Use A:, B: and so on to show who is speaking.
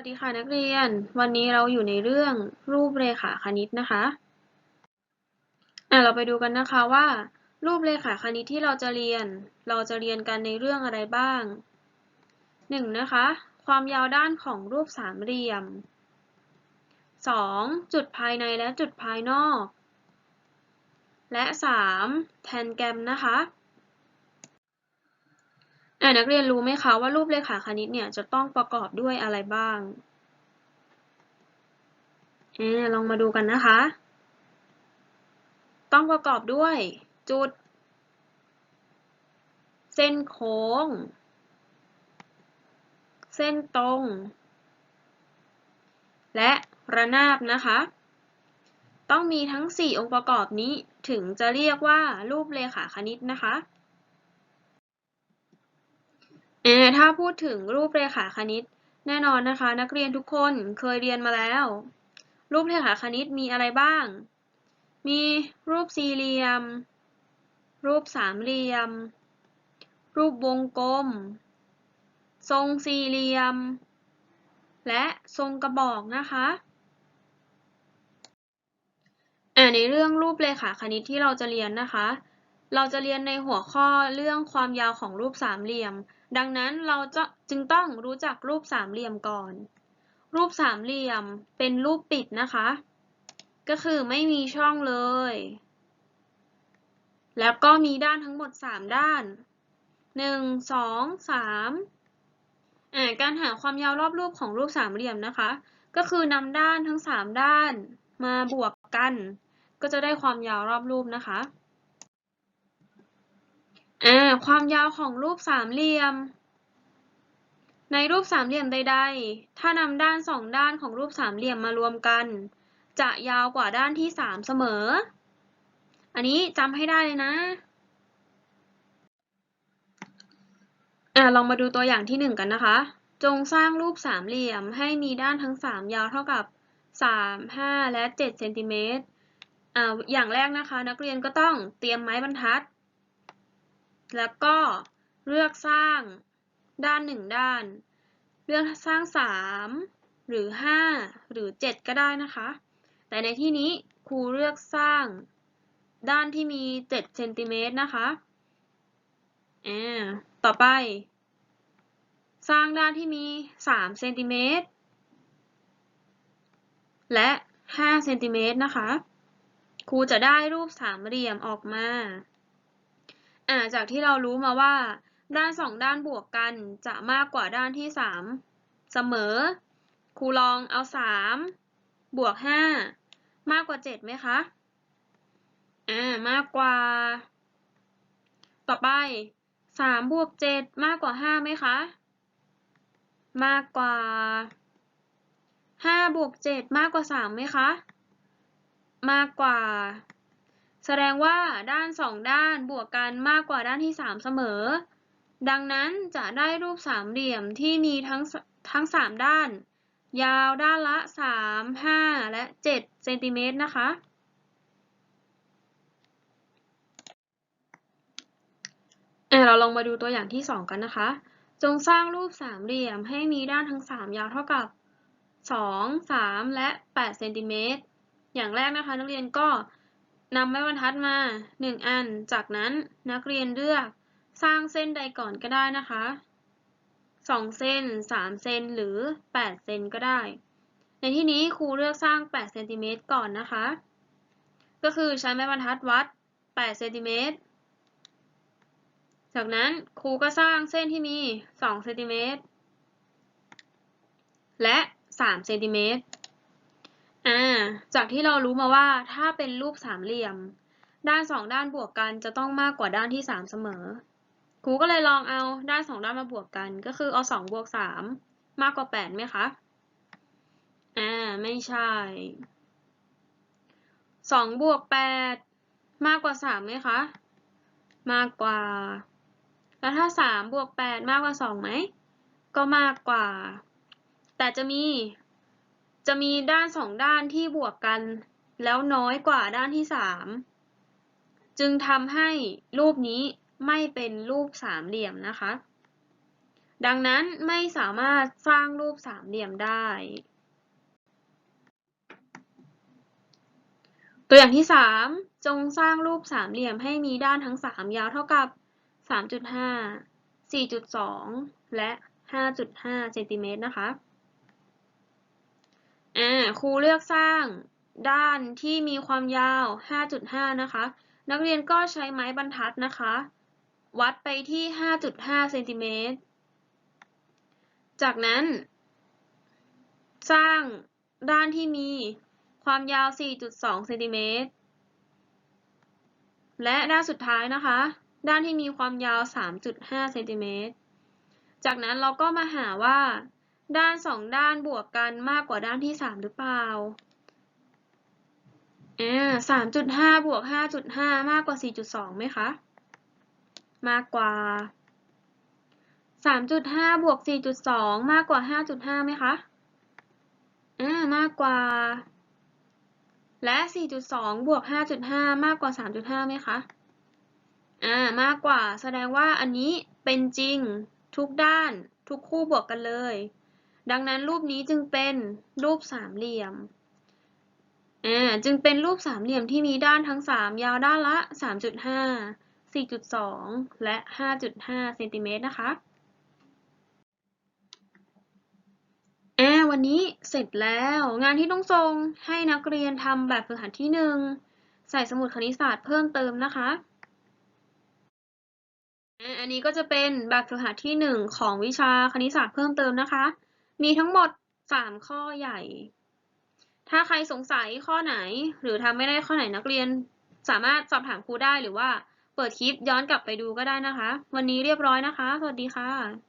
A: วัสดีค่ะนักเรียน วันนี้เราอยู่ในเรื่องรูปเรขาคณิตนะคะอะเราไปดูกันนะคะว่า รูปเรขาคณิตที่เราจะเรียน เราจะเรียนกันในเรื่องอะไรบ้างหนึ่งนะคะ ความยาวด้านของรูปสามเหลี่ยมสองจุดภายในและจุดภายนอก และสามแทนแกรมนะคะ อ่านักเรียนรู้ไหมคะว่ารูปเรขาคณิตเนี่ยจะต้องประกอบด้วยอะไรบ้างอลองมาดูกันนะคะ ต้องประกอบด้วย จุด เส้นโค้ง เส้นตรง และระนาบนะคะ ต้องมีทั้ง 4 องค์ประกอบนี้ถึงจะเรียกว่ารูปเรขาคณิตนะคะ อถ้าพูดถึงรูปเรขาคณิต แน่นอนนะคะ นักเรียนทุกคนเคยเรียนมาแล้ว รูปเรขาคณิตมีอะไรบ้าง มีรูปสี่เหลี่ยม รูปสามเหลี่ยม รูปวงกลม ทรงสี่เหลี่ยม และทรงกระบอกนะคะในเรื่องรูปเรขาคณิตที่เราจะเรียนนะคะ เราจะเรียนในหัวข้อเรื่องความยาวของรูปสามเหลี่ยม ดังนั้นเราจะจึงต้องรู้จักรูปสามเหลี่ยมก่อน รูปสามเหลี่ยมเป็นรูปปิดนะคะ ก็คือไม่มีช่องเลย แล้วก็มีด้านทั้งหมด 3 ด้าน 1 2 3อ่าการหาความยาวรอบรูปของรูปสามเหลี่ยมนะคะ ก็คือนำด้านทั้ง 3 ด้านมาบวกกัน ก็จะได้ความยาวรอบรูปนะคะ ความยาวของรูปสามเหลี่ยม ในรูปสามเหลี่ยมใด ๆ ถ้านำด้านสองด้านของรูปสามเหลี่ยมมารวมกัน จะยาวกว่าด้านที่สามเสมอ อันนี้จำให้ได้เลยนะอ่าลองมาดูตัวอย่างที่หนึ่งกันนะคะ จงสร้างรูปสามเหลี่ยมให้มีด้านทั้งสามยาวเท่ากับสามห้าและเจ็ดเซนติเมตรอ่าอย่างแรกนะคะ นักเรียนก็ต้องเตรียมไม้บรรทัด แล้วก็เลือกสร้างด้านหนึ่งด้าน เลือกสร้าง 3 หรือ 5 หรือ 7 ก็ได้นะคะ แต่ในที่นี้ครูเลือกสร้างด้านที่มี 7 เซนติเมตรนะคะอ่าต่อไป สร้างด้านที่มี 3 เซนติเมตร และ 5 เซนติเมตรนะคะ ครูจะได้รูปสามเหลี่ยมออกมา อ่าจากที่เรารู้มาว่า ด้านสองด้านบวกกันจะมากกว่าด้านที่สามเสมอ ครูลองเอาสามบวกห้ามากกว่าเจ็ดไหมคะ อ่ามากกว่า ต่อไปสามบวกเจ็ดมากกว่าห้าไหมคะ มากกว่าห้าบวกเจ็ดมากกว่าสามไหมคะ มากกว่า แสดงว่าด้านสองด้านบวกกันมากกว่าด้านที่สามเสมอ ดังนั้นจะได้รูปสามเหลี่ยมที่มีทั้งทั้งสามด้าน ยาวด้านละสามห้าและเจ็ดเซนติเมตรนะคะ เราลองมาดูตัวอย่างที่สองกันนะคะ จงสร้างรูปสามเหลี่ยมให้มีด้านทั้งสามยาวเท่ากับสองสามและแปดเซนติเมตร อย่างแรกนะคะ นักเรียนก็ นำไม้บรรทัดมา 1 อัน จากนั้นนักเรียนเลือกสร้างเส้นใดก่อนก็ได้นะคะ 2 เส้น 3 เซนหรือ 8 เซนก็ได้ ในที่นี้ครูเลือกสร้าง 8 เซนติเมตรก่อนนะคะ ก็คือใช้ไม้บรรทัดวัด 8 เซนติเมตร จากนั้นครูก็สร้างเส้นที่มี 2 เซนติเมตรและ 3 เซนติเมตร อ่า จากที่เรารู้มาว่าถ้าเป็นรูปสามเหลี่ยม ด้านสองด้านบวกกันจะต้องมากกว่าด้านที่สามเสมอ ครูก็เลยลองเอาด้านสองด้านมาบวกกัน ก็คือเอาสองบวกสามมากกว่าแปดไหมคะ อ่า ไม่ใช่สองบวกแปดมากกว่าสามไหมคะ มากกว่า แล้วถ้าสามบวกแปดมากกว่าสองไหม ก็มากกว่า แต่จะมี จะมีด้านสองด้านที่บวกกัน แล้วน้อยกว่าด้านที่สามจึงทำให้รูปนี้ไม่เป็นรูปสามเหลี่ยมนะคะ ดังนั้นไม่สามารถสร้างรูปสามเหลี่ยมได้ ตัวอย่างที่ 3 จงสร้างรูปสามเหลี่ยมให้มีด้านทั้ง 3 ยาวเท่ากับ 3.5 4.2 และ 5.5 เซนติเมตรนะคะ อ่าครูเลือกสร้างด้านที่มีความยาว 5.5 นะคะ นักเรียนก็ใช้ไม้บรรทัดนะคะ วัดไปที่ 5.5 เซนติเมตร จากนั้น สร้างด้านที่มีความยาว 4.2 เซนติเมตร และด้านสุดท้ายนะคะ ด้านที่มีความยาว 3.5 เซนติเมตร จากนั้นเราก็มาหาว่า ด้านสองด้านบวกกันมากกว่าด้านที่3หรือเปล่าอ่า3.5บวก5.5มากกว่า4.2ไหมคะ มากกว่า3.5บวก4.2มากกว่า5.5ไหมคะอ่ามากกว่า และ4.2บวก5.5มากกว่า3.5ไหมคะ อ่ามากกว่า แสดงว่าอันนี้เป็นจริงทุกด้านทุกคู่บวกกันเลย ดังนั้นรูปนี้จึงเป็นรูปสามเหลี่ยมจึงเป็นรูปสามเหลี่ยมที่มีด้านทั้ง 3 ยาวด้านละ 3.5 4.2 และ 5.5เซนติเมตรนะคะอ่าวันนี้เสร็จแล้ว งานที่ต้องส่งให้นักเรียนทำแบบฝึกหัดที่ 1 ใส่สมุดคณิตศาสตร์เพิ่มเติมนะคะอันนี้ก็จะเป็นแบบฝึกหัดที่ 1 ของวิชาคณิตศาสตร์เพิ่มเติมนะคะ มีทั้งหมด 3 ข้อใหญ่ ถ้าใครสงสัยข้อไหน หรือทำไม่ได้ข้อไหนนักเรียน สามารถสอบถามครูได้หรือว่าเปิดคลิปย้อนกลับไปดูก็ได้นะคะ วันนี้เรียบร้อยนะคะ สวัสดีค่ะ